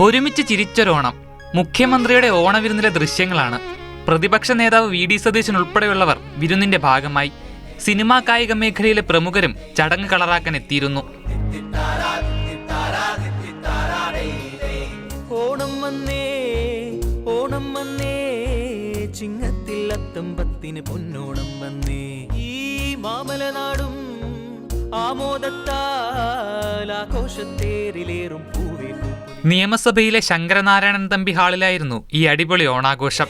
ഒരുമിച്ച് ചിരിച്ചൊരോണം മുഖ്യമന്ത്രിയുടെ ഓണവിരുന്നിലെ ദൃശ്യങ്ങളാണ്. പ്രതിപക്ഷ നേതാവ് വി ഡി സതീശൻ ഉൾപ്പെടെയുള്ളവർ വിരുന്നിന്റെ ഭാഗമായി സിനിമാ കായിക മേഖലയിലെ പ്രമുഖരും ചടങ്ങ് കളറാക്കാൻ എത്തിയിരുന്നു. വന്നേ ഓണം വന്നേ ചിങ്ങത്തിൽ വന്നേ. ഈ മാമലനാടും ആമോദത്താൽ പൂവേ നിയമസഭയിലെ ശങ്കരനാരായണൻ തമ്പി ഹാളിലായിരുന്നു ഈ അടിപൊളി ഓണാഘോഷം.